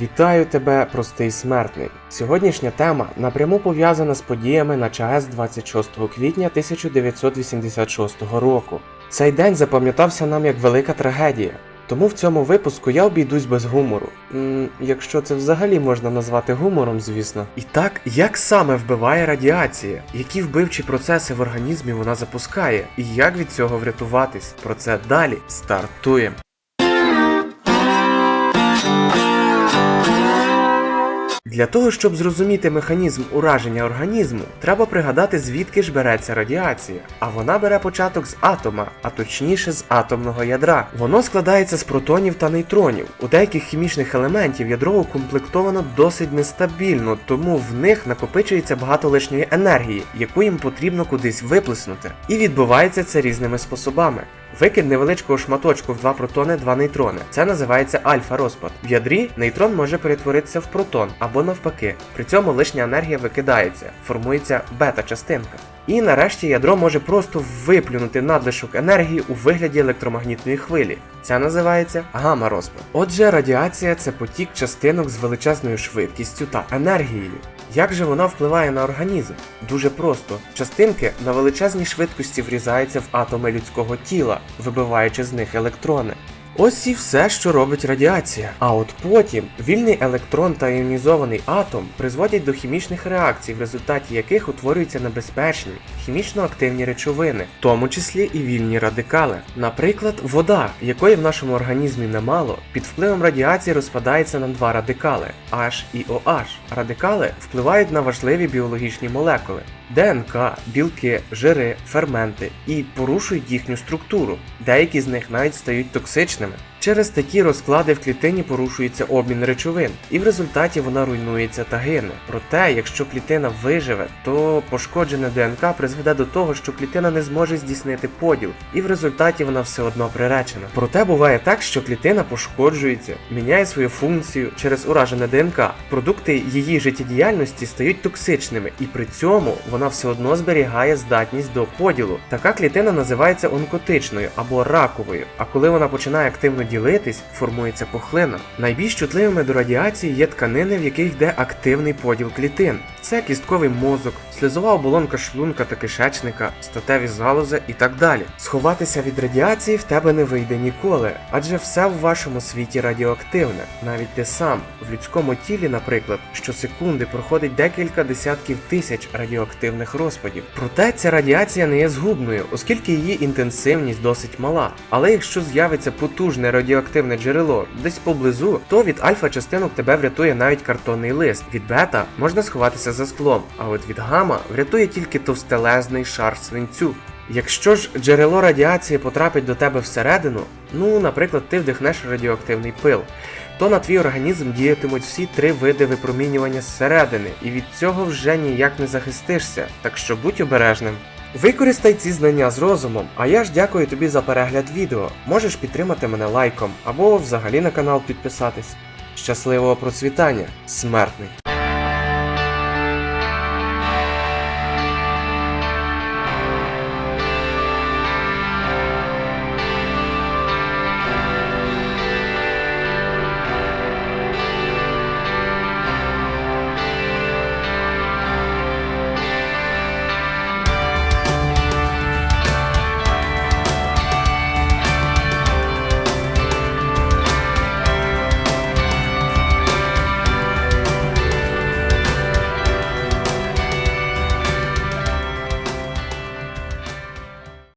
Вітаю тебе, простий смертний. Сьогоднішня тема напряму пов'язана з подіями на ЧАЕС 26 квітня 1986 року. Цей день запам'ятався нам як велика трагедія. Тому в цьому випуску я обійдусь без гумору. м якщо це взагалі можна назвати гумором, звісно. І так, як саме вбиває радіація, які вбивчі процеси в організмі вона запускає, і як від цього врятуватись? Про це далі стартуємо. Для того, щоб зрозуміти механізм ураження організму, треба пригадати, звідки ж береться радіація. А вона бере початок з атома, а точніше з атомного ядра. Воно складається з протонів та нейтронів. У деяких хімічних елементів ядро укомплектовано досить нестабільно, тому в них накопичується багато лишньої енергії, яку їм потрібно кудись виплеснути. І відбувається це різними способами. Викид невеличкого шматочку в два протони, два нейтрони. Це називається альфа-розпад. В ядрі нейтрон може перетворитися в протон або навпаки. При цьому лишня енергія викидається, формується бета-частинка. І нарешті ядро може просто виплюнути надлишок енергії у вигляді електромагнітної хвилі. Це називається гамма-розпад. Отже, радіація це потік частинок з величезною швидкістю та енергією. Як же вона впливає на організм? Дуже просто. Частинки на величезній швидкості врізаються в атоми людського тіла, вибиваючи з них електрони. Ось і все, що робить радіація. А от потім вільний електрон та іонізований атом призводять до хімічних реакцій, в результаті яких утворюються небезпечні хімічно активні речовини, в тому числі і вільні радикали. Наприклад, вода, якої в нашому організмі немало, під впливом радіації розпадається на два радикали H і OH. Радикали впливають на важливі біологічні молекули. ДНК, білки, жири, ферменти і порушують їхню структуру. Деякі з них навіть стають токсичними. Через такі розклади в клітині порушується обмін речовин, і в результаті вона руйнується та гине. Проте, якщо клітина виживе, то пошкоджене ДНК призведе до того, що клітина не зможе здійснити поділ, і в результаті вона все одно приречена. Проте буває так, що клітина пошкоджується, міняє свою функцію через уражене ДНК. Продукти її життєдіяльності стають токсичними, і при цьому вона все одно зберігає здатність до поділу. Така клітина називається онкотичною або раковою. А коли вона починає активно ділитись, формується пухлина. Найбільш чутливими до радіації є тканини, в яких йде активний поділ клітин. Це кістковий мозок, сльозова оболонка шлунка та кишечника, статеві залози і так далі. Сховатися від радіації в тебе не вийде ніколи, адже все в вашому світі радіоактивне. Навіть ти сам в людському тілі, наприклад, щосекунди проходить декілька десятків тисяч радіоактивних розпадів. Проте ця радіація не є згубною, оскільки її інтенсивність досить мала. Але якщо з'явиться потужне радіоактивне джерело десь поблизу, то від альфа-частинок тебе врятує навіть картонний лист. Від бета можна сховатися за склом, а от від гама врятує тільки товстелезний шар свинцю. Якщо ж джерело радіації потрапить до тебе всередину, ну, наприклад, ти вдихнеш радіоактивний пил, то на твій організм діятимуть всі три види випромінювання зсередини, і від цього вже ніяк не захистишся, так що будь обережним. Використай ці знання з розумом, а я ж дякую тобі за перегляд відео. Можеш підтримати мене лайком або взагалі на канал підписатись. Щасливого процвітання, смертний!